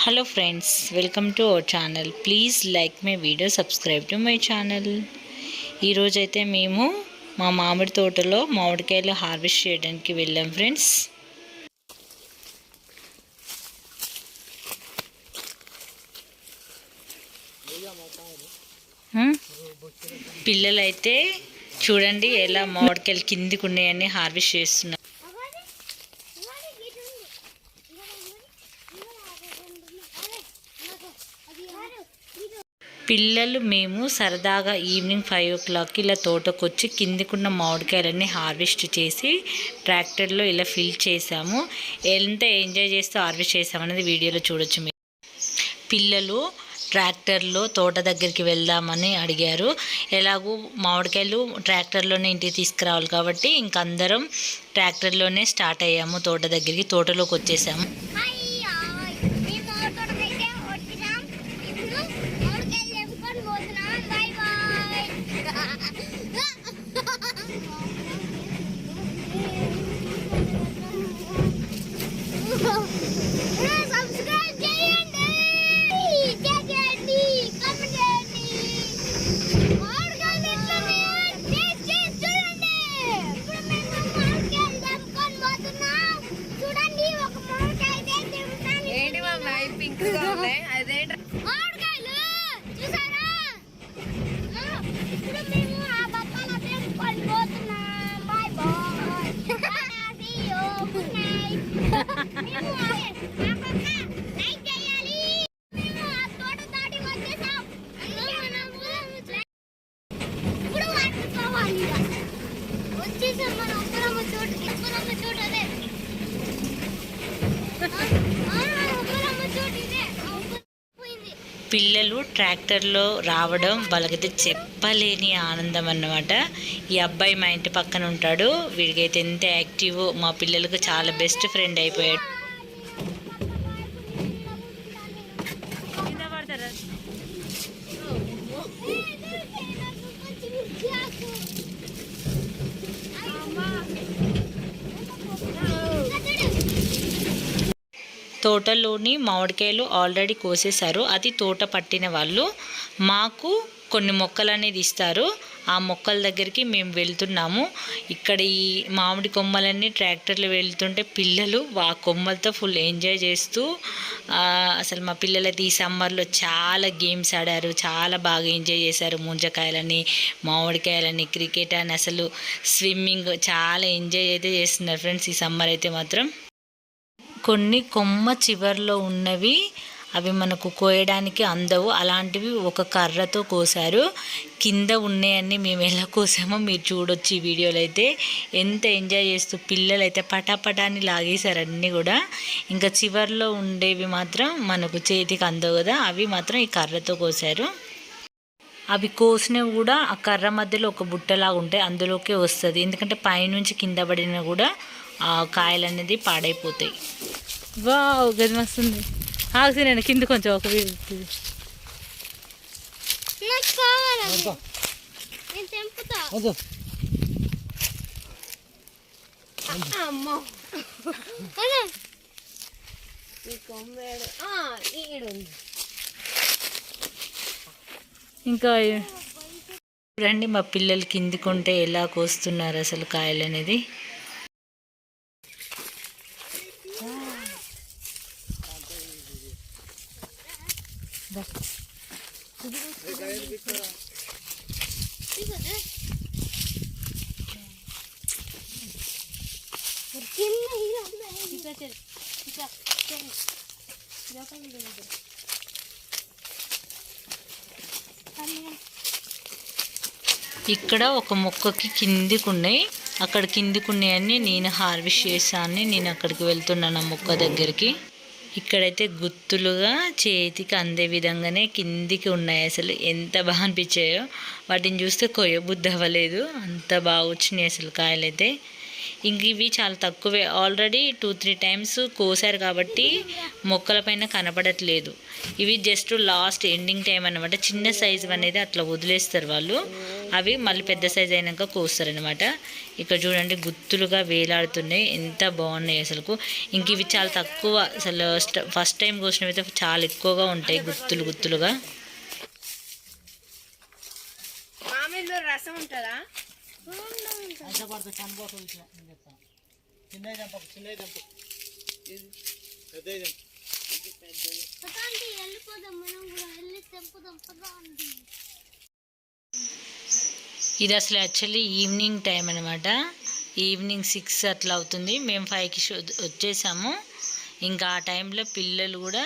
Hello friends welcome to our channel please like my video subscribe to my channel ఈరోజైతే మేము మా మామిడి తోటలో మామిడికాయలు హార్వెస్ట్ చేయడానికి వెళ్ళాం ఫ్రెండ్స్ hmm? పిల్లలైతే చూడండి ఎలా మామిడికాయలు కిందికి ఉన్నాయని హార్వెస్ట్ చేస్తున్నారు. పిల్లలు మేము సరదాగా ఈవినింగ్ ఫైవ్ ఓ క్లాక్కి ఇలా తోటకు వచ్చి కిందికున్న మామిడికాయలన్నీ హార్వెస్ట్ చేసి ట్రాక్టర్లో ఇలా ఫిల్ చేసాము ఎంత ఎంజాయ్ చేస్తూ హార్వెస్ట్ చేసామనేది వీడియోలో చూడొచ్చు మీరు. పిల్లలు ట్రాక్టర్లో తోట దగ్గరికి వెళ్దామని అడిగారు. ఎలాగూ మామిడికాయలు ట్రాక్టర్లోనే ఇంటికి తీసుకురావాలి కాబట్టి ఇంక అందరం ట్రాక్టర్లోనే స్టార్ట్ అయ్యాము తోట దగ్గరికి తోటలోకి వచ్చేసాము. పిల్లలు ట్రాక్టర్లో రావడం వాళ్ళకైతే చెప్పలేని ఆనందం అన్నమాట. ఈ అబ్బాయి మా ఇంటి పక్కన ఉంటాడు. వీడికైతే ఎంత యాక్టివ్ మా పిల్లలకు చాలా బెస్ట్ ఫ్రెండ్ అయిపోయాడు. తోటలోని మామిడికాయలు ఆల్రెడీ కోసేశారు. అది తోట పట్టిన వాళ్ళు. మాకు కొన్ని మొక్కలు అనేది ఇస్తారు. ఆ మొక్కల దగ్గరికి మేము వెళ్తున్నాము. ఇక్కడ ఈ మామిడి కొమ్మలన్నీ ట్రాక్టర్లు వెళ్తుంటే పిల్లలు ఆ కొమ్మలతో ఫుల్ ఎంజాయ్ చేస్తూ అసలు మా పిల్లలైతే ఈ సమ్మర్లో చాలా గేమ్స్ ఆడారు. చాలా బాగా ఎంజాయ్ చేశారు. ముంజకాయలని మామిడికాయలని క్రికెట్ అని అసలు స్విమ్మింగ్ చాలా ఎంజాయ్ అయితే చేస్తున్నారు ఫ్రెండ్స్ ఈ సమ్మర్ అయితే మాత్రం. కొన్ని కొమ్మ చివర్లో ఉన్నవి అవి మనకు కోయడానికి అందవు. అలాంటివి ఒక కర్రతో కోసారు కింద ఉన్నాయన్నీ మేము ఎలా కోసామో మీరు చూడొచ్చు ఈ వీడియోలో అయితే. ఎంత ఎంజాయ్ చేస్తూ పిల్లలు అయితే పటాపటాన్ని లాగేశారు అన్నీ కూడా. ఇంకా చివర్లో ఉండేవి మాత్రం మనకు చేతికి అందవు కదా అవి మాత్రం ఈ కర్రతో కోసారు అవి కోసినవి కూడా ఆ కర్ర మధ్యలో ఒక బుట్టలాగా ఉంటాయి అందులోకే వస్తుంది. ఎందుకంటే పైనుంచి కింద పడినా కూడా కాయలు అనేది పాడైపోతాయి. వావ్ గది మస్తుంది. ఆగు నేను కింద కొంచెం ఒక ఇంకా చూడండి మా పిల్లలు కిందికుంటే ఎలా కోస్తున్నారు అసలు కాయలు అనేది ఇదిగోదే. చిన్న హీరో ఉన్నాయి. అమ్మా. ఇక్కడ ఒక మొక్కకి కిందికి ఉన్నాయి. అక్కడ కిందికి ఉన్నాయని నేను హార్వెస్ట్ చేశాను నేను అక్కడికి వెళ్తున్నాను ఆ మొక్క దగ్గరికి. ఇక్కడైతే గుత్తులుగా చేతికి అందే విధంగానే కిందికి ఉన్నాయి అసలు. ఎంత బాగా అనిపించాయో. వాటిని చూస్తే కొయ్యబుద్ధి అవ్వలేదు. అంత బాగా వచ్చినాయి అసలు కాయలైతే. ఇంక ఇవి చాలా తక్కువే. ఆల్రెడీ టూ త్రీ టైమ్స్ కోసారు కాబట్టి మొక్కలపైన కనపడట్లేదు. ఇవి జస్ట్ లాస్ట్ ఎండింగ్ టైం అనమాట చిన్న సైజు అనేది అట్లా వదిలేస్తారు వాళ్ళు. అవి మళ్ళీ పెద్ద సైజ్ అయినాక కోస్తారనమాట ఇక్కడ చూడండి గుత్తులుగా వేలాడుతున్నాయి. ఎంత బాగున్నాయి అసలుకు. ఇంక ఇవి చాలా తక్కువ. అసలు ఫస్ట్ టైం కోసినవి అయితే చాలా ఎక్కువగా ఉంటాయి గుత్తులు గుత్తులుగా. రసం ఉంటుందా? పదాండి వెళ్ళిపోదాం మనం కూడా వెళ్ళి తెంపుదాం పదాండి ఇది అసలు యాక్చువల్లీ ఈవినింగ్ టైం అనమాట ఈవినింగ్ సిక్స్ అట్లా అవుతుంది. మేము ఫైవ్కి వచ్చేసాము. ఇంకా ఆ టైంలో పిల్లలు కూడా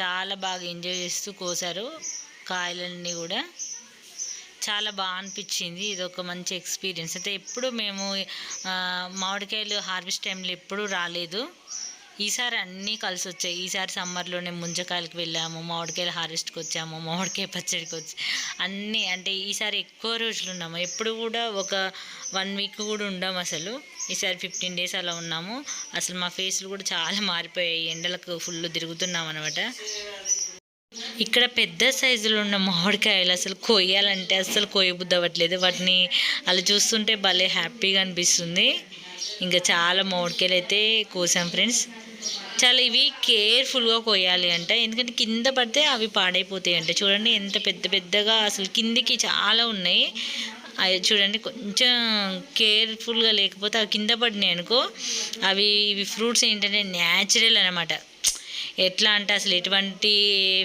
చాలా బాగా ఎంజాయ్ చేస్తూ కోసారు. కాయలన్నీ కూడా. చాలా బాగా అనిపించింది. ఇది ఒక మంచి ఎక్స్పీరియన్స్. అయితే ఎప్పుడు మేము మామిడికాయలు హార్వెస్ట్ టైంలో ఎప్పుడూ రాలేదు. ఈసారి అన్నీ కలిసి వచ్చాయి ఈసారి సమ్మర్లోనే ముంజకాయలకు వెళ్ళాము మామిడికాయలు హార్వెస్ట్కి వచ్చాము మామిడికాయ పచ్చడికి వచ్చి అన్నీ అంటే ఈసారి ఎక్కువ రోజులు ఉన్నాము. ఎప్పుడు కూడా ఒక వన్ వీక్ కూడా ఉండాము అసలు. ఈసారి ఫిఫ్టీన్ డేస్ అలా ఉన్నాము. అసలు మా ఫేస్లు కూడా చాలా మారిపోయాయి. ఎండలకు ఫుల్ తిరుగుతున్నాం అనమాట ఇక్కడ పెద్ద సైజులో ఉన్న మామిడికాయలు అసలు కొయ్యాలంటే అసలు కొయ్యబుద్దవట్లేదు అవ్వట్లేదు వాటిని అలా చూస్తుంటే భలే హ్యాపీగా అనిపిస్తుంది. ఇంకా చాలా మామిడికాయలు అయితే కోసాం ఫ్రెండ్స్. చాలా ఇవి కేర్ఫుల్గా కొయ్యాలి అంట. ఎందుకంటే కింద పడితే అవి పాడైపోతాయి అంట చూడండి ఎంత పెద్ద పెద్దగా అసలు కిందికి చాలా ఉన్నాయి. అవి చూడండి కొంచెం కేర్ఫుల్గా లేకపోతే అవి కింద పడినాయి అనుకో. అవి ఇవి ఫ్రూట్స్ ఏంటంటే న్యాచురల్ అనమాట ఎట్లా అంటే అసలు ఎటువంటి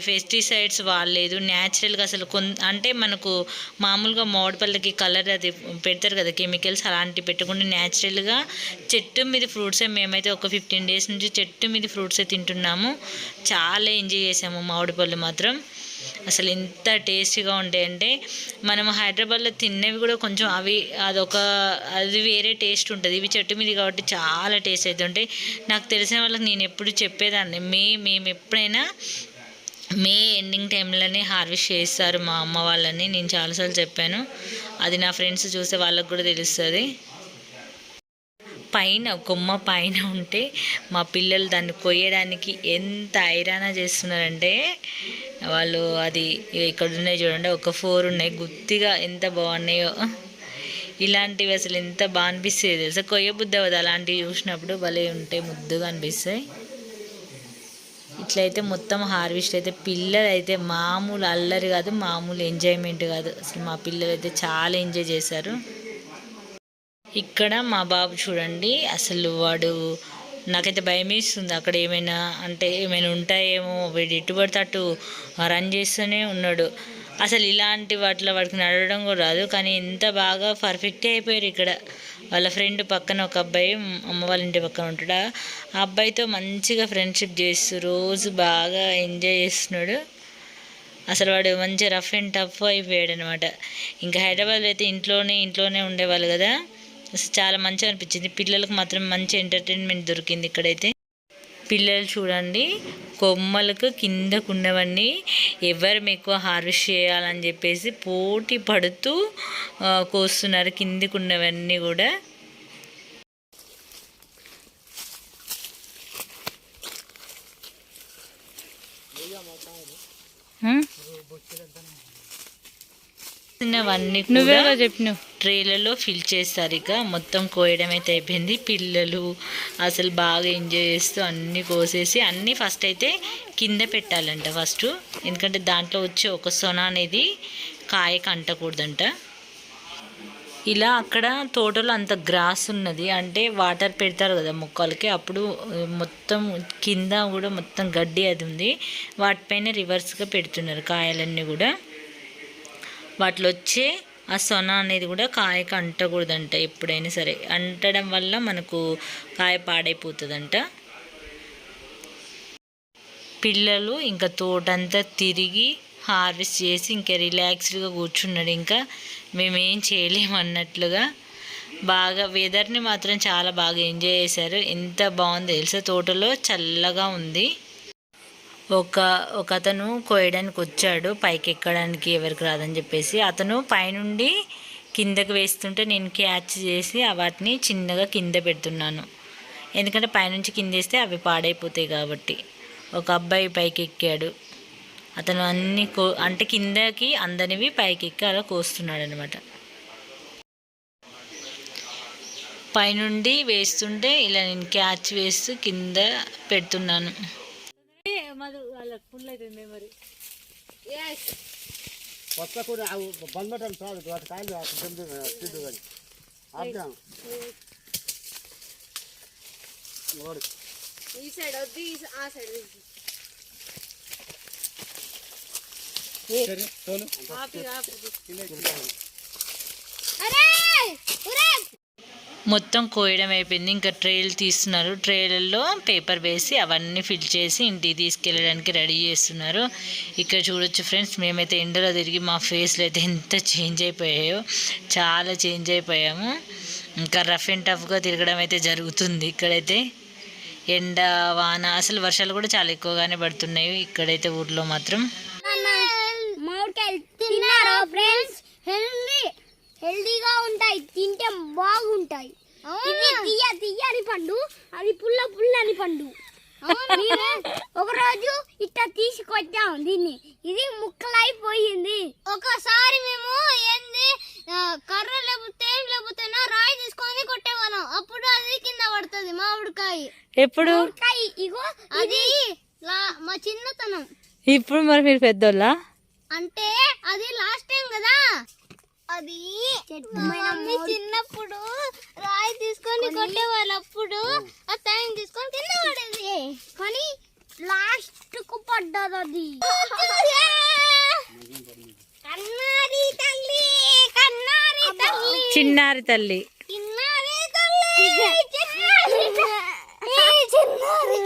పెస్టిసైడ్స్ వాడలేదు. న్యాచురల్గా అసలు కొన్ అంటే మనకు మామూలుగా మామిడి పళ్ళకి కలర్ అది పెడతారు కదా కెమికల్స్ అలాంటివి పెట్టకుండా న్యాచురల్గా చెట్టు మీద ఫ్రూట్సే మేమైతే ఒక ఫిఫ్టీన్ డేస్ నుంచి చెట్టు మీద ఫ్రూట్సే తింటున్నాము. చాలా ఎంజాయ్ చేసాము మామిడి పళ్ళు మాత్రం. అసలు ఎంత టేస్టీగా ఉంటాయంటే మనం హైదరాబాద్లో తిన్నవి కూడా కొంచెం అవి అదొక అది వేరే టేస్ట్ ఉంటుంది. ఇవి చెట్టు మీద కాబట్టి చాలా టేస్ట్ అయితే ఉంటాయి నాకు తెలిసిన వాళ్ళకి నేను ఎప్పుడు చెప్పేదాన్ని. మే మేము ఎప్పుడైనా మే ఎండింగ్ టైంలోనే హార్వెస్ట్ చేస్తారు మా అమ్మ వాళ్ళని. నేను చాలాసార్లు చెప్పాను. అది నా ఫ్రెండ్స్ చూసే వాళ్ళకి కూడా తెలుస్తుంది. పైన కొమ్మ పైన ఉంటే మా పిల్లలు దాన్ని కొయ్యడానికి ఎంత ఐరానా చేస్తున్నారంటే వాళ్ళు అది ఇక్కడ ఉన్నాయి చూడండి ఒక ఫోర్ ఉన్నాయి. గుత్తిగా ఎంత బాగున్నాయో. ఇలాంటివి అసలు ఎంత బాగా అనిపిస్తుంది తెలుసా? కొయ్య బుద్ధి అవ్వదు. అలాంటివి చూసినప్పుడు భలే ఉంటాయి ముద్దుగా అనిపిస్తాయి. ఇట్లయితే మొత్తం హార్వెస్ట్ అయితే పిల్లలు అయితే మామూలు అల్లరి కాదు మామూలు ఎంజాయ్మెంట్ కాదు. అసలు మా పిల్లలు అయితే చాలా ఎంజాయ్ చేశారు. ఇక్కడ మా బాబు చూడండి అసలు వాడు నాకైతే భయం వేస్తుంది అక్కడ ఏమైనా అంటే ఏమైనా ఉంటాయేమో వీడు ఎటు పడితే అటు రన్ చేస్తూనే ఉన్నాడు. అసలు ఇలాంటి వాటిలో వాడికి నడవడం కూడా రాదు. కానీ ఎంత బాగా పర్ఫెక్ట్ అయిపోయారు ఇక్కడ. వాళ్ళ ఫ్రెండ్ పక్కన ఒక అబ్బాయి అమ్మ వాళ్ళ ఇంటి పక్కన ఉంటాడు? ఆ అబ్బాయితో మంచిగా ఫ్రెండ్షిప్ చేస్తూ రోజు బాగా ఎంజాయ్ చేస్తున్నాడు. అసలు వాడు మంచి రఫ్ అండ్ టఫ్ అయిపోయాడు అనమాట ఇంకా హైదరాబాద్లో అయితే ఇంట్లోనే ఇంట్లోనే ఉండేవాళ్ళు కదా. చాలా మంచిగా అనిపించింది. పిల్లలకు మాత్రం మంచి ఎంటర్టైన్మెంట్ దొరికింది ఇక్కడైతే. పిల్లలు చూడండి కొమ్మలకు కిందకు ఉన్నవన్నీ ఎవరు ఎక్కువ హార్వెస్ట్ చేయాలని చెప్పేసి పోటీ పడుతూ కోస్తున్నారు కిందికి ఉన్నవన్నీ కూడా. చిన్నవన్నీ కూడా నువ్వేగా చెప్పినావు? ట్రేలలో ఫిల్ చేస్తారు ఇక. మొత్తం కోయడం అయితే అయిపోయింది. పిల్లలు అసలు బాగా ఎంజాయ్ చేస్తూ అన్నీ కోసేసి అన్నీ ఫస్ట్ అయితే కింద పెట్టాలంట ఫస్ట్. ఎందుకంటే దాంట్లో వచ్చే ఒక సొన అనేది కాయకు అంటకూడదంట ఇలా అక్కడ తోటలో అంత గ్రాస్ ఉన్నది. అంటే వాటర్ పెడతారు కదా మొక్కలకి. అప్పుడు మొత్తం కింద కూడా మొత్తం గడ్డి అది ఉంది. వాటిపైన రివర్స్గా పెడుతున్నారు కాయలన్నీ కూడా. వాటిలో వచ్చే ఆ సొన అనేది కూడా కాయకు అంటకూడదంట ఎప్పుడైనా సరే. అంటడం వల్ల మనకు కాయ పాడైపోతుందంట. పిల్లలు ఇంకా తోటంతా తిరిగి హార్వెస్ట్ చేసి ఇంకా రిలాక్స్డ్గా కూర్చున్నాడు. ఇంకా మేమేం చేయలేము అన్నట్లుగా. బాగా వెదర్ని మాత్రం చాలా బాగా ఎంజాయ్ చేశారు. ఎంత బాగుంది తెలుసా? తోటలో చల్లగా ఉంది. ఒక ఒక అతను కోయడానికి వచ్చాడు పైకి ఎక్కడానికి ఎవరికి రాదని చెప్పేసి. అతను పైనుండి కిందకు వేస్తుంటే నేను క్యాచ్ చేసి వాటిని చిన్నగా కింద పెడుతున్నాను. ఎందుకంటే పైనుంచి కింద వేస్తే అవి పాడైపోతాయి కాబట్టి. ఒక అబ్బాయి పైకి ఎక్కాడు అతను అన్ని కో అంటే కిందకి అందనివి పైకి ఎక్కి అలా కోస్తున్నాడు అనమాట పైనుండి వేస్తుంటే ఇలా నేను క్యాచ్ వేస్తూ కింద పెడుతున్నాను. మధు వాళ్ళకి ఫుల్ అవుతుంది మెమరీ కొత్త కూడా అవి బంద్ పెట్టండి చాలు వాటి కాయలు తింటుంది తిందు కానీ. ఓడి. ఈ సైడ్ వద్దు ఆ సైడ్ అరే! మొత్తం కోయడం అయిపోయింది. ఇంకా ట్రేలు తీస్తున్నారు. ట్రేలలో పేపర్ వేసి అవన్నీ ఫిల్ చేసి ఇంటికి తీసుకెళ్ళడానికి రెడీ చేస్తున్నారు. ఇక్కడ చూడొచ్చు ఫ్రెండ్స్ మేమైతే ఎండలో తిరిగి మా ఫేస్లు అయితే ఎంత చేంజ్ అయిపోయాయో. చాలా చేంజ్ అయిపోయాము. ఇంకా రఫ్ అండ్ టఫ్గా తిరగడం అయితే జరుగుతుంది ఇక్కడైతే. ఎండ వాన అసలు వర్షాలు కూడా చాలా ఎక్కువగానే పడుతున్నాయి ఇక్కడైతే ఊర్లో మాత్రం. ఫ్రెండ్స్? హెల్దీ. హెల్దీగా ఉంటాయి తింటే బాగుంటాయి. ఇది తీయ తీయని పండు అది పుల్ల పుల్లని పండు. మేము ఒక రోజు ఇట్లా తీసుకొచ్చాం దీన్ని. ఇది ముక్కలైపోయింది. ఒకసారి మేము ఏంది కర్ర లేకపోతే ఏం లేకపోతే రాయి తీసుకొని కొట్టేవాళ్ళం. అప్పుడు అది కింద పడుతుంది మామిడికాయ ఎప్పుడు? ఇగో అది లా- మా చిన్నతనం. ఇప్పుడు మరి మీరు పెద్దోళ్ళా? అంటే అది లాస్ట్ టైం కదా? అది మమ్మీ చిన్నప్పుడు రాయి తీసుకొని కొట్టేవాళ్ళు అప్పుడు ఆ. టైం తీసుకొని కింద పడేది. కానీ లాస్ట్కు పడ్డది అది. కన్నారి తల్లి కన్నారి తల్లి. చిన్నారి తల్లి. చిన్నారి తల్లి చిన్నారి తల్లి. చిన్నారి.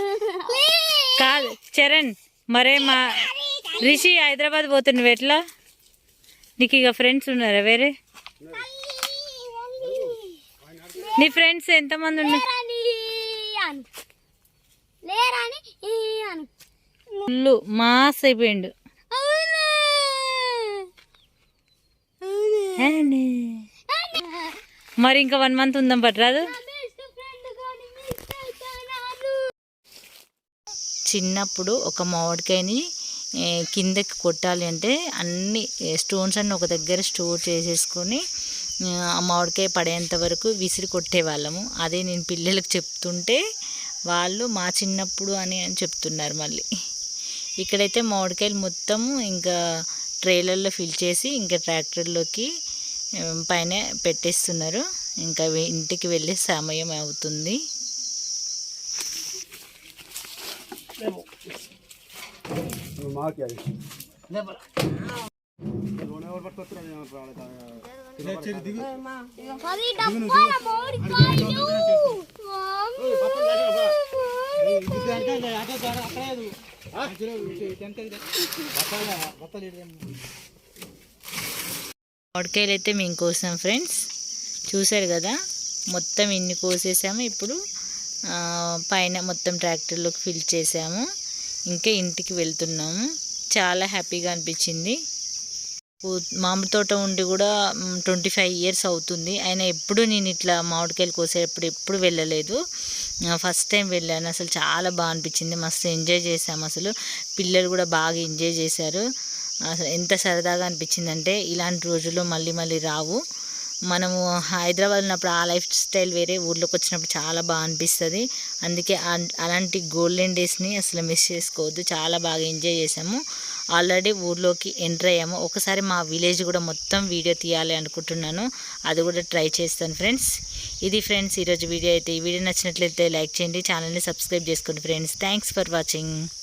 కాదు చరణ్ మరే మా రిషి హైదరాబాద్ పోతున్నావు ఎట్లా? నీకు ఇక ఫ్రెండ్స్ ఉన్నారా వేరే? నీ ఫ్రెండ్స్ ఎంతమంది ఉన్నారు ఫుల్ మాస్ అయిపోయిండు. మరి ఇంకా వన్ మంత్ ఉందాం పట్టరాదు చిన్నప్పుడు ఒక మామిడికాయని కిందకి కొట్టాలి అంటే అన్ని స్టోన్స్ అన్ని ఒక దగ్గర స్టోర్ చేసేసుకొని ఆ, మామిడికాయ పడేంత వరకు విసిరి కొట్టేవాళ్ళము. అదే నేను పిల్లలకు చెప్తుంటే వాళ్ళు మా చిన్నప్పుడు అని అని చెప్తున్నారు మళ్ళీ. ఇక్కడైతే మామిడికాయలు మొత్తం ఇంకా ట్రైలర్లో ఫిల్ చేసి ఇంకా ట్రాక్టర్లోకి పైన పెట్టేస్తున్నారు. ఇంకా ఇంటికి వెళ్ళే సమయం అవుతుంది. మాకి అది మామిడికాయలు అయితే మేము కోసాం ఫ్రెండ్స్. చూసారు కదా మొత్తం ఇన్ని కోసేసాము. ఇప్పుడు పైన మొత్తం ట్రాక్టర్లోకి ఫిల్ చేసాము. ఇంకా ఇంటికి వెళ్తున్నాము చాలా హ్యాపీగా అనిపించింది. మామిడి తోట ఉండి కూడా ట్వంటీ ఫైవ్ ఇయర్స్ అవుతుంది. ఆయన ఎప్పుడు నేను ఇట్లా మామిడికాయలు కోసేటప్పుడు ఎప్పుడు వెళ్ళలేదు. ఫస్ట్ టైం వెళ్ళాను. అసలు చాలా బాగా అనిపించింది. మస్తు ఎంజాయ్ చేసాము అసలు. పిల్లలు కూడా బాగా ఎంజాయ్ చేశారు. అసలు ఎంత సరదాగా అనిపించిందంటే ఇలాంటి రోజులు మళ్ళీ మళ్ళీ రావు. మనము హైదరాబాద్ ఉన్నప్పుడు ఆ లైఫ్ స్టైల్ వేరే ఊర్లోకి వచ్చినప్పుడు చాలా బాగా అనిపిస్తుంది. అందుకే అలాంటి గోల్డెన్ డేస్ని అసలు మిస్ చేసుకోవద్దు. చాలా బాగా ఎంజాయ్ చేసాము ఆల్రెడీ ఊర్లోకి ఎంటర్ అయ్యాము. ఒకసారి మా విలేజ్ కూడా మొత్తం వీడియో తీయాలి అనుకుంటున్నాను. అది కూడా ట్రై చేస్తాను ఫ్రెండ్స్. ఇది ఫ్రెండ్స్ ఈరోజు వీడియో అయితే. ఈ వీడియో నచ్చినట్లయితే లైక్ చేయండి. ఛానల్ని సబ్స్క్రైబ్ చేసుకోండి ఫ్రెండ్స్. Thanks for watching.